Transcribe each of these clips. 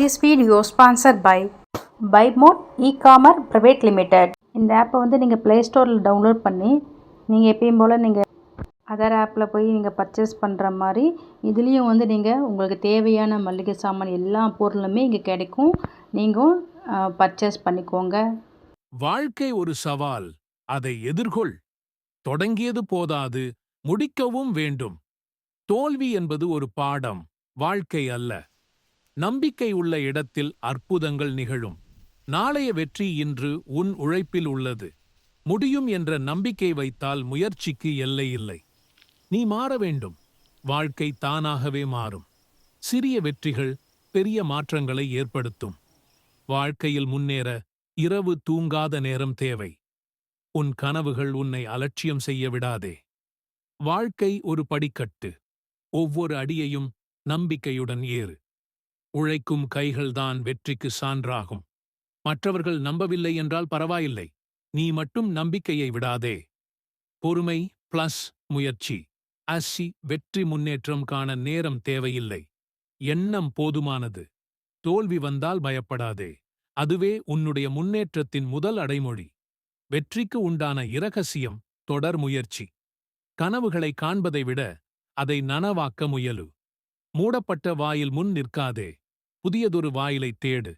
This video sponsored by Bymode E Qamar private limited இந்த ஆப்பை வந்து நீங்கள் ப்ளே ஸ்டோரில் டவுன்லோட் பண்ணி நீங்கள் எப்பயும் போல் நீங்கள் அதர் ஆப்பில் போய் நீங்கள் பர்ச்சேஸ் பண்ணுற மாதிரி இதுலேயும் வந்து நீங்கள் உங்களுக்கு தேவையான மளிகை சாமான் எல்லா பொருளுமே இங்கே கிடைக்கும். நீங்கள் பர்ச்சேஸ் பண்ணிக்கோங்க. வாழ்க்கை ஒரு சவால். அதை எதிர்கொள். தொடங்கியது போதாது முடிக்கவும் வேண்டும். தோல்வி என்பது ஒரு பாடம். வாழ்க்கை அல்ல. நம்பிக்கை உள்ள இடத்தில் அற்புதங்கள் நிகழும். நாளைய வெற்றி இன்று உன் உழைப்பில் உள்ளது. முடியும் என்ற நம்பிக்கை வைத்தால் முயற்சிக்கு எல்லை இல்லை. நீ மாற வேண்டும். வாழ்க்கை தானாகவே மாறும். சிறிய வெற்றிகள் பெரிய மாற்றங்களை ஏற்படுத்தும். வாழ்க்கையில் முன்னேற இரவு தூங்காத நேரம் தேவை. உன் கனவுகள் உன்னை அலட்சியம் செய்ய விடாதே. வாழ்க்கை ஒரு படிக்கட்டு. ஒவ்வொரு அடியையும் நம்பிக்கையுடன் ஏறு. உழைக்கும் கைகள்தான் வெற்றிக்கு சான்றாகும். மற்றவர்கள் நம்பவில்லை என்றால் பரவாயில்லை. நீ மட்டும் நம்பிக்கையை விடாதே. பொறுமை பிளஸ் முயற்சி. அசி வெற்றி முன்னேற்றம் காண நேரம் தேவையில்லை. எண்ணம் போதுமானது. தோல்வி வந்தால் பயப்படாதே. அதுவே உன்னுடைய முன்னேற்றத்தின் முதல் அடைமொழி. வெற்றிக்கு உண்டான இரகசியம் தொடர் முயற்சி. கனவுகளை காண்பதை விட அதை நனவாக்க முயலு. மூடப்பட்ட வாயில் முன் நிற்காதே. புதியதொரு வாயிலை தேடு.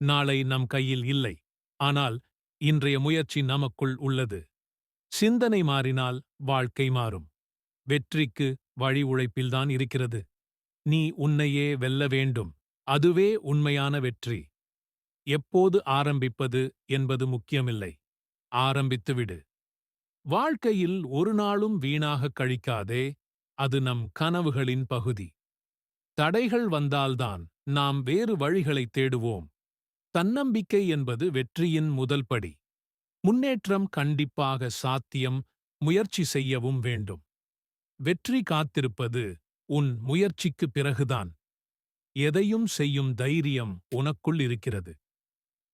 நாளை நம் கையில் இல்லை. ஆனால் இன்றைய முயற்சி நமக்குள் உள்ளது. சிந்தனை மாறினால் வாழ்க்கை மாறும். வெற்றிக்கு வழி உழைப்பில்தான் இருக்கிறது. நீ உன்னையே வெல்ல வேண்டும். அதுவே உண்மையான வெற்றி. எப்போது ஆரம்பிப்பது என்பது முக்கியமில்லை. ஆரம்பித்துவிடு வாழ்க்கையில் ஒரு நாளும் வீணாக கழிக்காதே. அது நம் கனவுகளின் பகுதி. தடைகள் வந்தால்தான் நாம் வேறு வழிகளைத் தேடுவோம். தன்னம்பிக்கை என்பது வெற்றியின் முதல் படி. முன்னேற்றம் கண்டிப்பாக சாத்தியம் முயற்சி செய்யவும் வேண்டும். வெற்றி காத்திருப்பது உன் முயற்சிக்கு பிறகுதான். எதையும் செய்யும் தைரியம் உனக்குள் இருக்கிறது.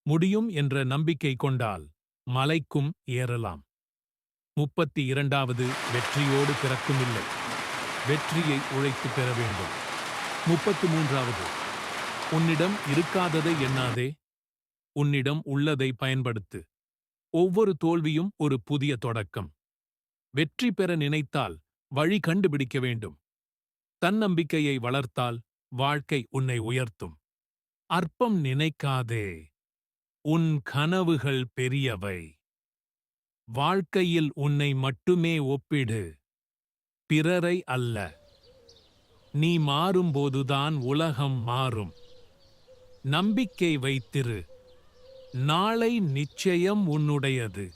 முடியும் என்ற நம்பிக்கை கொண்டால் மலைக்கும் ஏறலாம். முப்பத்தி இரண்டாவது வெற்றியோடு பிறக்குமில்லை வெற்றியை உழைத்து பெற வேண்டும். முப்பத்து மூன்றாவது உன்னிடம் இருக்காததை எண்ணாதே. உன்னிடம் உள்ளதை பயன்படுத்து. ஒவ்வொரு தோல்வியும் ஒரு புதிய தொடக்கம். வெற்றி பெற நினைத்தால் வழி கண்டுபிடிக்க வேண்டும். தன்னம்பிக்கையை வளர்த்தால் வாழ்க்கை உன்னை உயர்த்தும். அற்பம் நினைக்காதே. உன் கனவுகள் பெரியவை. வாழ்க்கையில் உன்னை மட்டுமே ஒப்பிடு. பிறரை அல்ல. நீ மாறும்போதுதான் உலகம் மாறும். நம்பிக்கை வைத்திரு. நாளை நிச்சயம் உன்னுடையது.